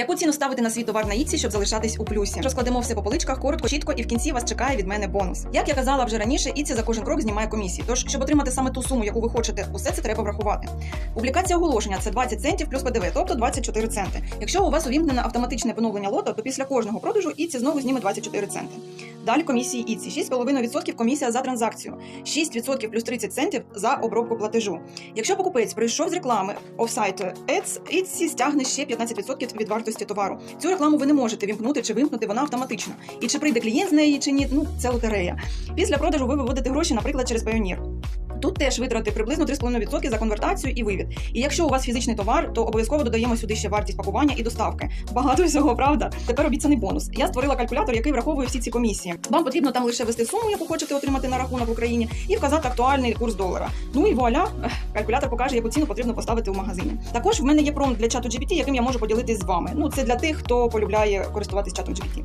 Яку ціну ставити на свій товар на Іці, щоб залишатись у плюсі? Розкладемо все по поличках, коротко, чітко, і в кінці вас чекає від мене бонус. Як я казала вже раніше, Іці за кожен крок знімає комісії. Тож, щоб отримати саме ту суму, яку ви хочете, усе це треба врахувати. Публікація оголошення це 20 центів плюс ПДВ, тобто 24 центи. Якщо у вас увімкнено автоматичне поновлення лота, то після кожного продажу Іці знову зніме 24 центи. Далі комісії Іці 6,5% комісія за транзакцію, 6% плюс 30 центів за обробку платежу. Якщо покупець прийшов з реклами офсайту ЕЦ, ІЦІ стягне ще 15% від вартості товару. Цю рекламу ви не можете вімкнути чи вимкнути, вона автоматично. І чи прийде клієнт з неї чи ні, ну це лотерея. Після продажу ви виводите гроші, наприклад, через Payoneer. Тут теж витрати приблизно 3,5% за конвертацію і вивід. І якщо у вас фізичний товар, то обов'язково додаємо сюди ще вартість пакування і доставки. Багато всього, правда? Тепер обіцяний бонус. Я створила калькулятор, який враховує всі ці комісії. Вам потрібно там лише ввести суму, яку хочете отримати на рахунок в Україні, і вказати актуальний курс долара. Ну і вуаля, калькулятор покаже, яку ціну потрібно поставити в магазині. Також в мене є промпт для чату GPT, яким я можу поділитись з вами. Ну це для тих, хто полюбляє користуватись чатом GPT.